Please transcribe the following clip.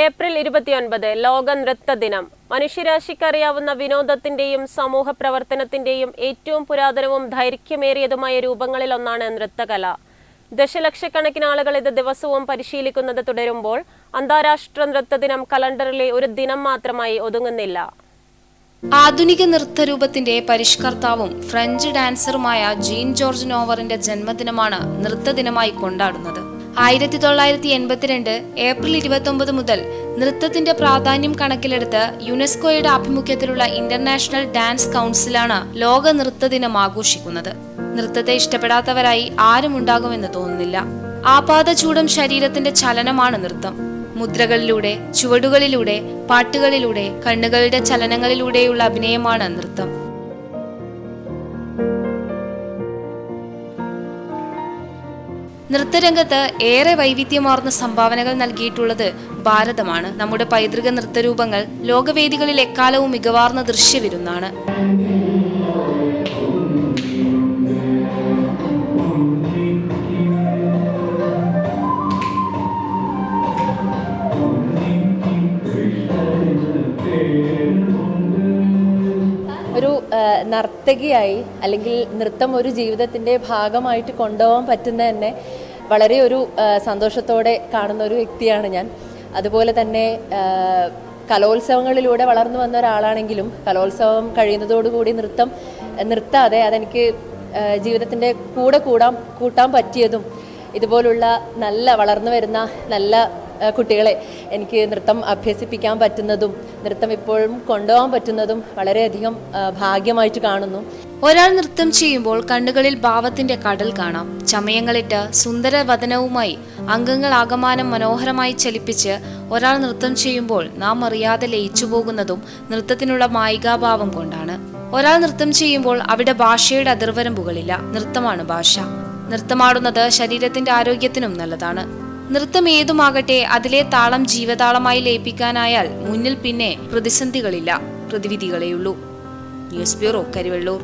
April ഇരുപത്തിയൊൻപത് ലോക നൃത്ത ദിനം മനുഷ്യരാശിക്കറിയാവുന്ന വിനോദത്തിന്റെയും സമൂഹ പ്രവർത്തനത്തിന്റെയും ഏറ്റവും പുരാതനവും ദൈർഘ്യമേറിയതുമായ രൂപങ്ങളിൽ ഒന്നാണ് നൃത്തകല. ദശലക്ഷക്കണക്കിന് ആളുകൾ ഇത് ദിവസവും പരിശീലിക്കുന്നത് തുടരുമ്പോൾ അന്താരാഷ്ട്ര നൃത്ത ദിനം കലണ്ടറിലെ ഒരു ദിനം മാത്രമായി ഒതുങ്ങുന്നില്ല. ആധുനിക നൃത്തരൂപത്തിന്റെ പരിഷ്കർത്താവും ഫ്രഞ്ച് ഡാൻസറുമായ ജീൻ ജോർജ് നോവറിന്റെ ജന്മദിനമാണ് നൃത്ത ദിനമായി കൊണ്ടാടുന്നത്. ആയിരത്തി തൊള്ളായിരത്തി എൺപത്തിരണ്ട് ഏപ്രിൽ ഇരുപത്തൊമ്പത് മുതൽ നൃത്തത്തിന്റെ പ്രാധാന്യം കണക്കിലെടുത്ത് യുനെസ്കോയുടെ ആഭിമുഖ്യത്തിലുള്ള ഇന്റർനാഷണൽ ഡാൻസ് കൗൺസിലാണ് ലോക നൃത്ത ദിനം ആഘോഷിക്കുന്നത്. നൃത്തത്തെ ഇഷ്ടപ്പെടാത്തവരായി ആരും ഉണ്ടാകുമെന്ന് തോന്നുന്നില്ല. ആപാദചൂടം ശരീരത്തിന്റെ ചലനമാണ് നൃത്തം. മുദ്രകളിലൂടെ ചുവടുകളിലൂടെ പാട്ടുകളിലൂടെ കണ്ണുകളുടെ ചലനങ്ങളിലൂടെയുള്ള അഭിനയമാണ് നൃത്തം. നൃത്തരംഗത്ത് ഏറെ വൈവിധ്യമാർന്ന സംഭാവനകൾ നൽകിയിട്ടുള്ളത് ഭാരതമാണ്. നമ്മുടെ പൈതൃക നൃത്തരൂപങ്ങൾ ലോകവേദികളിൽ എക്കാലവും മികവാർന്ന ദൃശ്യവിരുന്നാണ്. ഒരു നർത്തകിയായി അല്ലെങ്കിൽ നൃത്തം ഒരു ജീവിതത്തിന്റെ ഭാഗമായിട്ട് കൊണ്ടുപോകാൻ പറ്റുന്ന തന്നെ വളരെ ഒരു സന്തോഷത്തോടെ കാണുന്ന ഒരു വ്യക്തിയാണ് ഞാൻ. അതുപോലെ തന്നെ കലോത്സവങ്ങളിലൂടെ വളർന്നു വന്ന ഒരാളാണെങ്കിലും കലോത്സവം കഴിയുന്നതോടുകൂടി നൃത്തം നിർത്താതെ അതെനിക്ക് ജീവിതത്തിന്റെ കൂടെ കൂടാൻ കൂട്ടാൻ പറ്റിയതും ഇതുപോലുള്ള നല്ല വളർന്നു വരുന്ന നല്ല കുട്ടികളെ എനിക്ക് നൃത്തം അഭ്യസിപ്പിക്കാൻ പറ്റുന്നതും നൃത്തം ഇപ്പോഴും കൊണ്ടുപോകാൻ പറ്റുന്നതും വളരെയധികം ഭാഗ്യമായിട്ട് കാണുന്നു. ഒരാൾ നൃത്തം ചെയ്യുമ്പോൾ കണ്ണുകളിൽ ഭാവത്തിന്റെ കടൽ കാണാം. ചമയങ്ങളിട്ട് സുന്ദര വദനവുമായി അംഗങ്ങൾ ആകമാനം മനോഹരമായി ചലിപ്പിച്ച് ഒരാൾ നൃത്തം ചെയ്യുമ്പോൾ നാം അറിയാതെ ലയിച്ചു പോകുന്നതും നൃത്തത്തിനുള്ള മായികാഭാവം കൊണ്ടാണ്. ഒരാൾ നൃത്തം ചെയ്യുമ്പോൾ അവിടെ ഭാഷയുടെ അതിർവരമ്പുകളില്ല. നൃത്തമാണ് ഭാഷ. നൃത്തമാടുന്നത് ശരീരത്തിന്റെ ആരോഗ്യത്തിനും നല്ലതാണ്. നൃത്തം ഏതുമാകട്ടെ അതിലെ താളം ജീവതാളമായി ലയിപ്പിക്കാനായാൽ മുന്നിൽ പിന്നെ പ്രതിസന്ധികളില്ല. പ്രതിവിധികളെയുള്ളൂ. News bureau Karivellur.